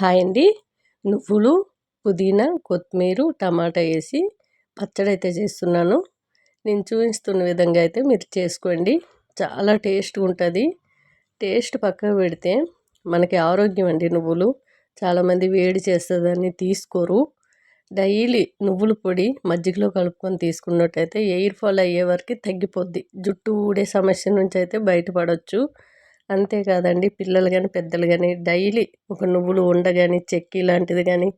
Hi అండి. నువ్వులు పుదీనా కొత్తిమీర టమాటా వేసి పచ్చడి అయితే చేస్తున్నాను. నేను చూపిస్తున్న విధంగా అయితే మీరు చేసుకోండి. చాలా టేస్ట్ ఉంటుంది. టేస్ట్ పక్కకు పెడితే మనకి ఆరోగ్యం అండి నువ్వులు. చాలామంది వేడి చేస్తుందని తీసుకోరు. డైలీ నువ్వుల పొడి మజ్జిగలో కలుపుకొని తీసుకున్నట్టయితే ఎయిర్ ఫాల్ అయ్యే వరకు తగ్గిపోద్ది. జుట్టు ఊడే సమస్య నుంచి అయితే బయటపడవచ్చు అంతేకాదండి పిల్లలు కానీ పెద్దలు కానీ డైలీ ఒక నువ్వులు ఉండ కానీ చెక్కి లాంటిది కానీ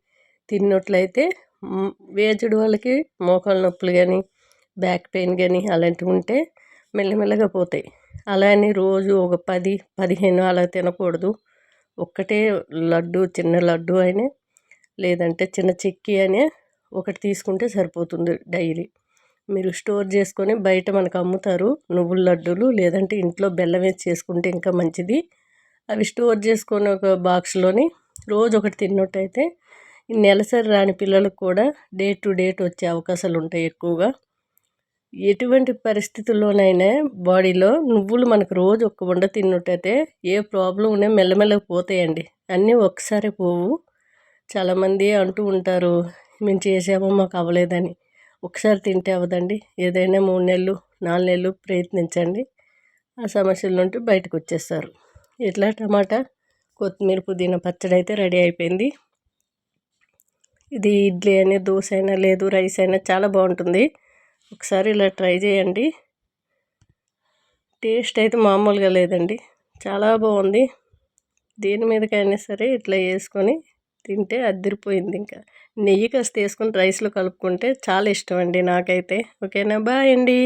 తిన్నట్లయితే వేజుడు వాళ్ళకి మోకాల నొప్పులు కానీ బ్యాక్ పెయిన్ కానీ అలాంటివి ఉంటే మెల్లమెల్లగా పోతాయి. అలా అని రోజు ఒక పది పదిహేను అలా తినకూడదు. ఒక్కటే లడ్డు చిన్న లడ్డు అయినా లేదంటే చిన్న చెక్కి అనే ఒకటి తీసుకుంటే సరిపోతుంది డైలీ. మీరు స్టోర్ చేసుకొని బయట మనకు అమ్ముతారు. నువ్వుల లడ్డూలు లేదంటే ఇంట్లో బెల్లం వేసి చేసుకుంటే ఇంకా మంచిది. అవి స్టోర్ చేసుకొని ఒక బాక్స్లోని రోజు ఒకటి తిన్నట్టయితే నెలసరి రాని పిల్లలకు కూడా డే టు డేట్ వచ్చే అవకాశాలు ఉంటాయి ఎక్కువగా. ఎటువంటి పరిస్థితుల్లోనైనా బాడీలో నువ్వులు మనకు రోజు ఒక్క వండ తిన్నట్టయితే ఏ ప్రాబ్లం ఉన్నా మెల్లమెల్లగా పోతాయండి. అన్నీ ఒకసారి పోవు. చాలామంది అంటూ ఉంటారు మేము చేసామో మాకు అవ్వలేదని. ఒకసారి తింటే అవ్వదండి. ఏదైనా మూడు నెలలు నాలుగు నెలలు ప్రయత్నించండి. ఆ సమస్యల నుండి బయటకు వచ్చేస్తారు. ఇట్లా టమాటా? కొత్తిమీర పుదీనా పచ్చడి అయితే రెడీ అయిపోయింది. ఇది ఇడ్లీ అయినా దోశ అయినా లేదు రైస్ అయినా చాలా బాగుంటుంది. ఒకసారి ఇలా ట్రై చేయండి. టేస్ట్ అయితే మామూలుగా లేదండి. చాలా బాగుంది. దేని మీదకైనా సరే ఇట్లా వేసుకొని తింటే అద్దరిపోయింది ఇంకా. నెయ్యి కాస్త వేసుకొని రైస్లో కలుపుకుంటే చాలా ఇష్టం అండి నాకైతే. ఓకేనా? బాయ్ అండి.